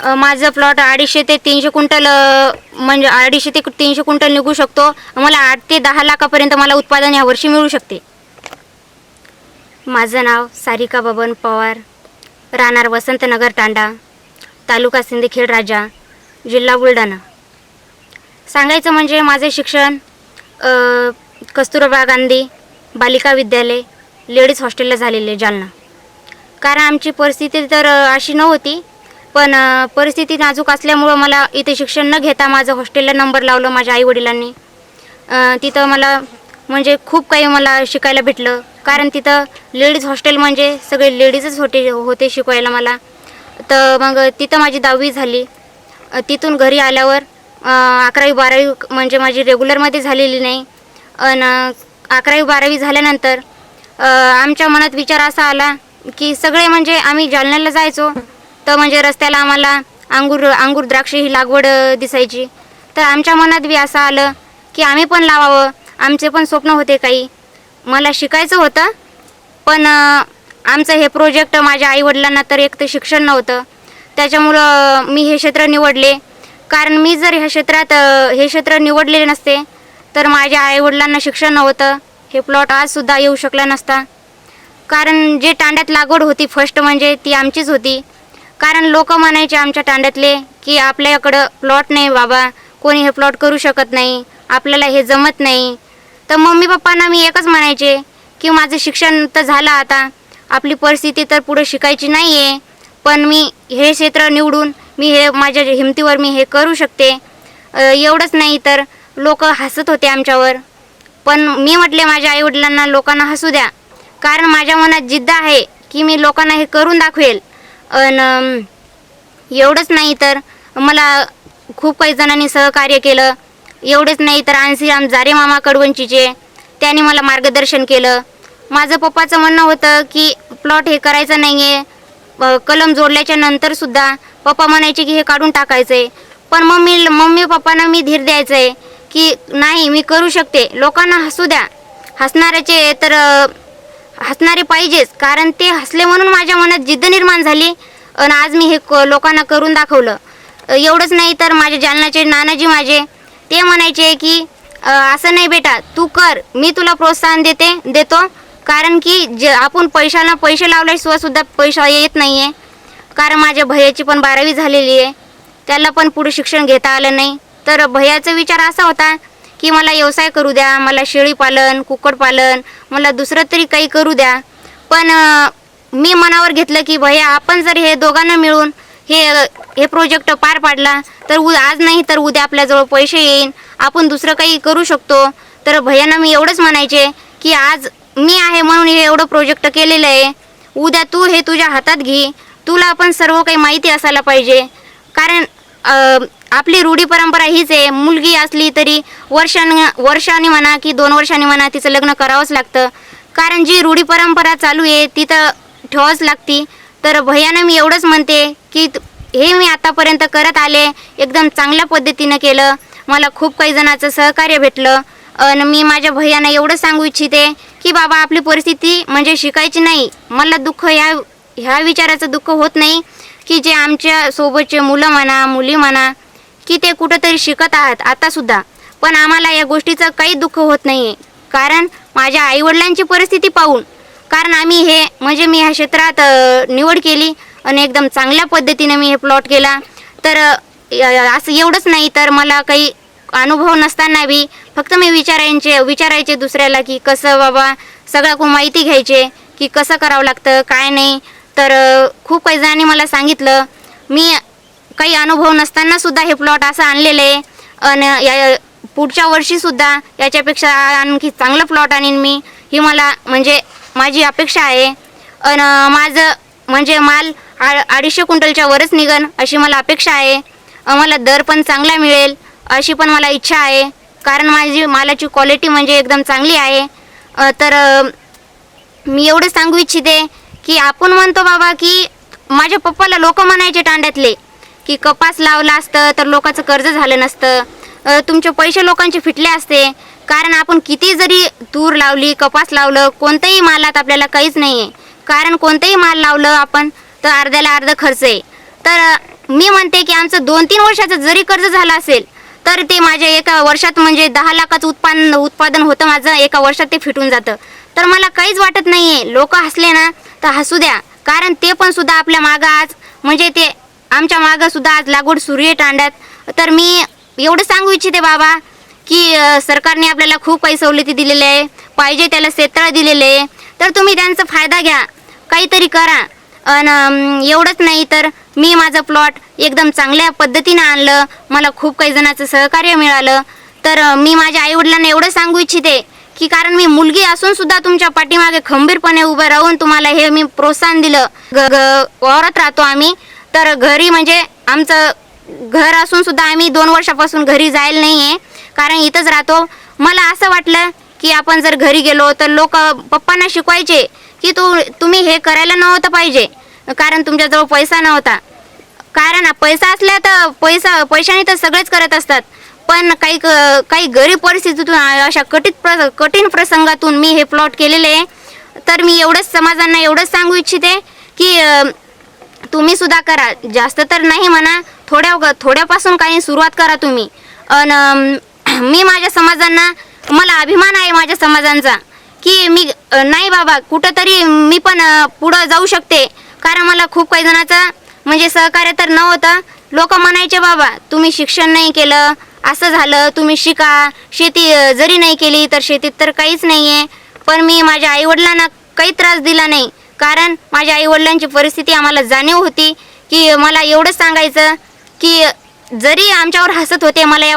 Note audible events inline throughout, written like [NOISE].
माझं प्लॉट अडीचशे ते तीनशे क्विंटल म्हणजे अडीचशे ते तीनशे क्विंटल निघू शकतो. मला आठ ते दहा लाखापर्यंत मला उत्पादन यावर्षी मिळू शकते. माझं नाव सारिका बबन पवार राहणार वसंतनगर तांडा तालुका सिंदखेड राजा जिल्हा बुलढाणा. सांगायचं म्हणजे माझे शिक्षण कस्तुरबा गांधी बालिका विद्यालय लेडीज हॉस्टेलला झालेले जालना. कारण आमची परिस्थिती तर अशी नव्हती पण परिस्थिती नाजूक असल्यामुळं मला इथे शिक्षण न घेता माझं हॉस्टेलला नंबर लावलं माझ्या आईवडिलांनी. तिथं मला म्हणजे खूप काही मला शिकायला भेटलं. कारण तिथं लेडीज हॉस्टेल म्हणजे सगळे लेडीजच होते होते शिकवायला मला. तर मग तिथं माझी दहावी झाली. तिथून घरी आल्यावर अकरावी बारावी म्हणजे माझी रेग्युलरमध्ये झालेली नाही. आणि अकरावी बारावी झाल्यानंतर आमच्या मनात विचार असा आला की सगळे म्हणजे आम्ही जालन्याला जायचो. तर म्हणजे रस्त्याला आम्हाला अंगूर अंगूर द्राक्षे ही लागवड दिसायची. तर आमच्या मनात बी असं आलं की आम्ही पण लावावं. आमचे पण स्वप्न होते काही. मला शिकायचं होतं पण आमचं हे प्रोजेक्ट माझ्या आईवडिलांना तर एक तर शिक्षण नव्हतं. त्याच्यामुळं मी हे क्षेत्र निवडले. कारण मी जर ह्या क्षेत्रात हे क्षेत्र निवडलेले नसते तर माझ्या आईवडिलांना शिक्षण नव्हतं. हे प्लॉट आजसुद्धा येऊ शकला नसता. कारण जे तांड्यात लागवड होती फर्स्ट म्हणजे ती आमचीच होती. कारण लोक म्हणायचे आमच्या तांड्यातले की आपल्याकडं प्लॉट नाही बाबा कोणी हे प्लॉट करू शकत नाही आपल्याला हे जमत नाही. तर मम्मी पप्पांना मी एकच म्हणायचे की माझं शिक्षण तर झालं आता आपली परिस्थिती तर पुढे शिकायची नाही आहे पण मी हे क्षेत्र निवडून मी हे माझ्या हिमतीवर मी हे करू शकते. एवढंच नाही तर लोक हसत होते आमच्यावर. पण मी म्हटले माझ्या आईवडिलांना लोकांना हसू द्या. कारण माझ्या मनात जिद्द आहे की मी लोकांना हे करून दाखवेल. अन एवढंच नाही तर मला खूप काही जणांनी सहकार्य केलं. एवढंच नाही तर आणसीराम जारे मामा कडवंचीचे त्यांनी मला मार्गदर्शन केलं. माझं पप्पाचं म्हणणं होतं की प्लॉट हे करायचं नाही आहे कलम जोडल्याच्या नंतरसुद्धा पप्पा म्हणायचे की हे काढून टाकायचं आहे पण मम्मी मम्मी पप्पांना मी धीर द्यायचं आहे की नाही मी करू शकते. लोकांना हसू द्या. हसणाऱ्याचे तर हसणारे पाहिजेच कारण ते हसले म्हणून माझ्या मनात जिद्द निर्माण झाली आणि आज मी हे क- लोकांना करून दाखवलं. एवढंच नाही तर माझे जालनाचे नानाजी माझे ते म्हणायचे की असं नाही बेटा तू कर मी तुला प्रोत्साहन देते देतो. कारण की जे आपण पैशाला पैसे लावल्याशिवाय सुद्धा पैसा येत नाही आहे कारण माझ्या भैयाची पण बारावी झालेली आहे. त्याला पण पुढे शिक्षण घेता आलं नाही. तर भैयाचा विचार असा होता की मला व्यवसाय करू द्या मला शेळीपालन कुक्कुटपालन मला दुसरं तरी काही करू द्या. पण मी मनावर घेतलं की भैया आपण जर हे दोघांना मिळून हे हे प्रोजेक्ट पार पाडला तर उ आज नाही तर उद्या आपल्याजवळ पैसे येईन आपण दुसरं काही करू शकतो. तर भैयांना मी एवढंच म्हणायचे की आज मी आहे म्हणून हे एवढं प्रोजेक्ट केलेलं आहे. उद्या तू हे तुझ्या हातात घे. तुला पण सर्व काही माहिती असायला पाहिजे. कारण आपली रूढी परंपरा हीच आहे. मुलगी असली तरी वर्षाने वर्षाने म्हणा की दोन वर्षांनी म्हणा तिचं लग्न करावंच लागतं. कारण जी रूढी परंपरा चालू आहे ती तर ठेवावंच लागती. तर भैयानं मी एवढंच म्हणते की हे मी आतापर्यंत करत आले एकदम चांगल्या पद्धतीनं केलं. मला खूप काही जणांचं सहकार्य भेटलं. आणि मी माझ्या भैयानं एवढं सांगू इच्छिते की बाबा आपली परिस्थिती म्हणजे शिकायची नाही. मला दुःख ह्या ह्या विचाराचं दुःख होत नाही. की जे आमच्या सोबतचे मुलं म्हणा मुली म्हणा की ते कुठंतरी शिकत आहात आतासुद्धा पण आम्हाला या गोष्टीचं काही दुःख होत नाही आहे कारण माझ्या आईवडिलांची परिस्थिती पाहून कारण आम्ही हे म्हणजे मी ह्या क्षेत्रात निवड केली आणि एकदम चांगल्या पद्धतीने मी हे प्लॉट केला. तर असं एवढंच नाही तर मला काही अनुभव नसताना बी फक्त मी विचारायचे विचारायचे दुसऱ्याला की कसं बाबा सगळ्या माहिती घ्यायचे की कसं करावं लागतं काय नाही. तर खूप काही जणांनी मला सांगितलं. मी काही अनुभव नसताना सुद्धा हे प्लॉट असं आणलेलं आहे. आणि या पुढच्या वर्षीसुद्धा याच्यापेक्षा आणखी चांगलं प्लॉट आणीन मी. ही मला म्हणजे माझी अपेक्षा आहे. आणि माझं म्हणजे माल आ अडीचशे क्विंटलच्या वरच निघन अशी मला अपेक्षा आहे. मला दर पण चांगला मिळेल अशी पण मला इच्छा आहे. कारण माझी मालाची क्वालिटी म्हणजे एकदम चांगली आहे. तर मी एवढं सांगू इच्छिते की आपण म्हणतो बाबा की माझ्या पप्पाला लोक म्हणायचे तांड्यातले की कपास लावला असतं तर लोकांचं कर्ज झालं नसतं. तुमचे पैसे लोकांचे फिटले असते. कारण आपण किती जरी तूर लावली कपास लावलं कोणत्याही मालात आपल्याला काहीच नाही आहे कारण कोणतंही माल लावलं आपण तर अर्ध्याला अर्ध खर्च आहे. तर मी म्हणते की आमचं दोन तीन वर्षाचं जरी कर्ज झालं असेल तर ते माझ्या एका वर्षात म्हणजे दहा लाखाचं उत्पादन उत्पादन होतं माझं एका वर्षात ते फिटून जातं. तर मला काहीच वाटत नाही आहे लोक हसले ना तर हसू द्या? कारण ते पण सुद्धा आपल्या मागं आज म्हणजे ते आमच्या मागं सुद्धा आज लागवड सुरू आहे तांड्यात तर मी एवढं सांगू इच्छिते बाबा की सरकारने आपल्याला खूप काही सवलती दिलेल्या आहे. पाहिजे त्याला क्षेत्र दिलेले आहे. तर तुम्ही त्यांचा फायदा घ्या. काहीतरी करा. आणि एवढंच नाही तर मी माझं प्लॉट एकदम चांगल्या पद्धतीनं आणलं. मला खूप काही जणांचं सहकार्य मिळालं. तर मी माझ्या आईवडिलांना एवढं सांगू इच्छिते की कारण मी मुलगी असून सुद्धा तुमच्या पाठीमागे खंबीरपणे उभं राहून तुम्हाला हे मी प्रोत्साहन दिलं. ग राहतो आम्ही. तर घरी म्हणजे आमचं घर असून सुद्धा आम्ही दोन वर्षापासून घरी जायला नाही आहे कारण इथंच राहतो. मला असं वाटलं की आपण जर घरी गेलो तर लोक पप्पांना शिकवायचे की तू तुम्ही हे करायला नव्हतं पाहिजे. कारण तुमच्याजवळ पैसा नव्हता. कारण पैसा असल्या तर पैसा पैशाने तर सगळेच करत असतात. पण काही क- काही गरीब परिस्थितीतून अशा कठीण प्र कठीण प्रसंगातून मी हे प्लॉट केलेले आहे. तर मी एवढंच समाजांना एवढंच सांगू इच्छिते की तुम्ही सुद्धा करा. जास्त तर नाही म्हणा थोड्या थोड्यापासून काही सुरुवात करा तुम्ही. अन [CLEARS THROAT] मी माझ्या समाजांना मला अभिमान आहे माझ्या समाजांचा की मी नाही बाबा कुठंतरी मी पण पुढं जाऊ शकते. कारण मला खूप काही जणाचं म्हणजे सहकार्य तर नव्हतं. लोक म्हणायचे बाबा तुम्ही शिक्षण नाही केलं असं झालं तुम्ही शिका. शेती जरी नाही केली तर शेतीत तर काहीच नाही आहे पण मी माझ्या आईवडिलांना काही त्रास दिला नाही. कारण माझ्या आईवडिलांची परिस्थिती आम्हाला जाणीव होती की मला एवढंच सांगायचं की जरी आमच्यावर हसत होते मला या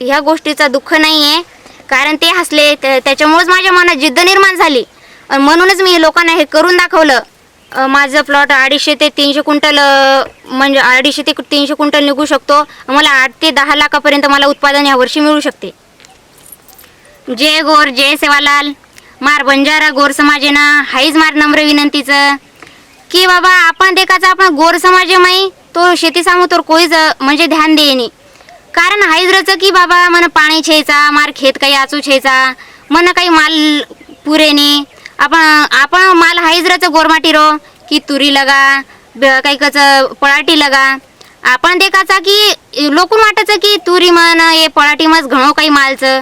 ह्या गोष्टीचा दुःख नाही आहे कारण ते हसले त्या- त्याच्यामुळेच माझ्या मनात जिद्द निर्माण झाली. म्हणूनच मी लोकांना हे करून दाखवलं. माझं प्लॉट अडीचशे ते तीनशे क्विंटल म्हणजे अडीचशे ते तीनशे क्विंटल निघू शकतो. मला आठ ते दहा लाखापर्यंत मला उत्पादन यावर्षी मिळू शकते. जय गोर जय सेवालाल. मार बंजारा गोर समाजेनं. हाईच मार नम्र विनंतीचं. की बाबा आपण देखाचा आपण गोर समाज माई. तो शेती सांगू तर कोईच म्हणजे ध्यान देईनी. कारण हाईजरचं की बाबा मन पाणी छेचा मार खेत काही आचू छेचा. मन काही माल पुरेनी. आपण आपण माल हाईजरचं गोरमाटी रो. की तुरी लगा ब- काही कच पळाटी लगा. आपण देखाचा की लोकून वाटायचं की तुरी म्हण हे पळाटी मस घणो काही मालचं.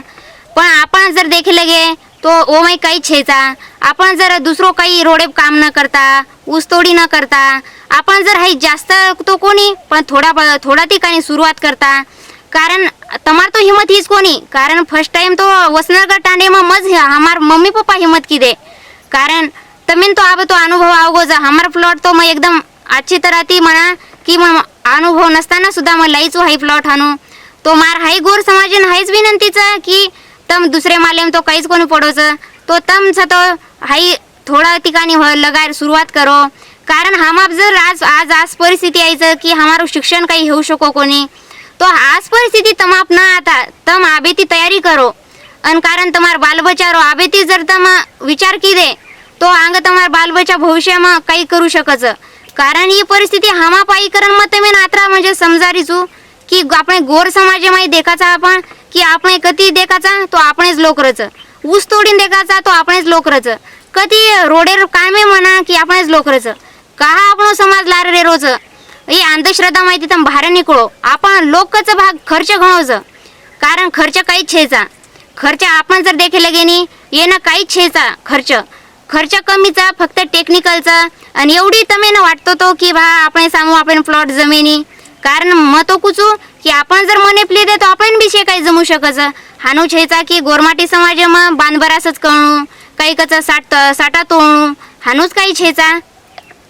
पण आपण जर देखील गे तो ओ माई काही छेचा. आपण जर दुसरं काही रोडे काम न करता ऊसतोडी न करता आपण जर हाई जास्त तो कोणी पण थोडा थोडा ठिकाणी सुरुवात करता. कारण तमार तो हिम्मत हीच कोणी. कारण फर्स्ट टाइम तो वसनगर टांडे मग मज हमार मम्मी पप्पा हिम्मत की दे. कारण तमीन तो आब तो अनुभव आवगो जा। हमार प्लॉट तो मैं एकदम अच्छी तरह ती म्हणा की मग अनुभव नसताना सुद्धा मग लईच हाई प्लॉट हाणू तो मार हाई गोर समाजीन हाईच विनंतीचं की तम दुसरे मालेम तो काहीच कोणी पडोचं तो तमचा तो हाई थोडा ठिकाणी हो लगाय सुरुवात करो। कारण हमाप जर आज आज आज परिस्थिती यायचं की हमारो शिक्षण काही होऊ शको कोणी तो आज परिस्थिती तमाप ना आता तम आबेती तयारी करो। अन कारण तमार बालबचारो रो जर तम विचार की दे तो अंग તમારા બાલબચ્ચા ભવિષ્યમાં કંઈ કરી શકે છે કારણ એ પરિસ્થિતિ હામાં પાઈ કરણ માં તમે નાતરા म्हणजे સમજારીશું की आपण गोर समाजामध्ये देखाचा आपण की आपण कधी देखाचा तो आपणच लोकरच. ऊस तोडीन देखाचा तो आपणच लोकरच. कधी रोडेर कामे म्हणा की आपणच लोकरच. का आपण समाज लार रे रोज. हे अंधश्रद्धा माहिती तर बाहेर निकळो. आपण लोकच भाग खर्च घणोच कारण खर्च काहीच छेचा. खर्च आपण जर देखील गेनी येणं काहीच छेचा खर्च. खर्च कमीचा फक्त टेक्निकलचा आणि एवढी तमेनं वाटतो तो की बा आपण सांगू आपण प्लॉट जमिनी. कारण मतो तो कुचू की आपण जर मने प्ले देतो आपण बी शे काही जमू शकच. हानू छेचा की गोरमाटी समाज मग बांधबरासच कळणू. काही कच साठ साठा तोळणू हानूच काही छेचा.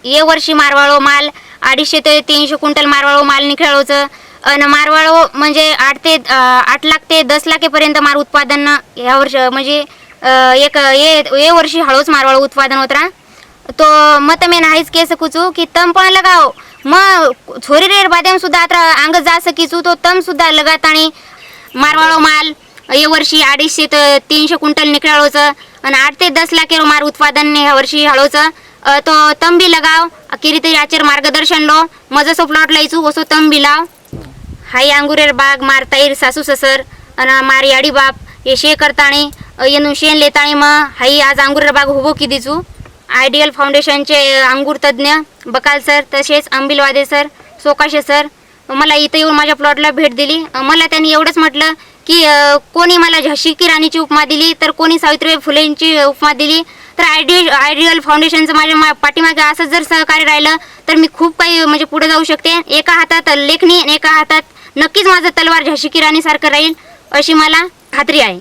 ये वर्षी मारवाळो माल अडीचशे ते तीनशे क्विंटल मारवाळो माल निघाळोचं आणि मारवाळो म्हणजे आठ ते आठ लाख ते दस लाखेपर्यंत मार उत्पादन ह्या वर्ष म्हणजे एक ये ये वर्षी हळूच मारवाळो उत्पादन होता तो मत मे नाहीच केस कुचू की तम पण लगाव. मग छोरी रेर बादेम सुद्धा आता अंग जा सकीचू तो तम सुद्धा लगात आणि मारवाळो माल. ये वर्षी अडीचशे ते तीनशे क्विंटल निकळाळोचं आणि आठ ते दस लाख मार उत्पादन ह्या वर्षी हळूचं. तो तम बी लगाव. किरीतरी आचर मार्गदर्शन लो. मज जसं प्लॉट लायचू वसो तम बी लाव. हाई अंगुरेर बाग मार सासू ससर. आणि मार याडी बाप हे शे करताणी. अ, येनू शेण मग हाई आज अंगुरेर बाग हुबो की दिसू आयडियल फाउंडेशनचे अंगूर तज्ज्ञ बकाल सर तसेच अंबिलवादे सर सोकाशे सर मला इथं येऊन माझ्या प्लॉटला भेट दिली. मला त्यांनी एवढंच म्हटलं की कोणी मला झाशी की राणीची उपमा दिली तर कोणी सावित्रीबाई फुलेंची उपमा दिली. तर आयडियल आयडियल फाउंडेशनचं माझ्या मा पाठीमागे असंच जर सहकार्य राहिलं तर मी खूप काही म्हणजे पुढे जाऊ शकते. एका हातात लेखणी आणि एका हातात नक्कीच माझं तलवार झाशी की राणीसारखं राहील अशी मला खात्री आहे.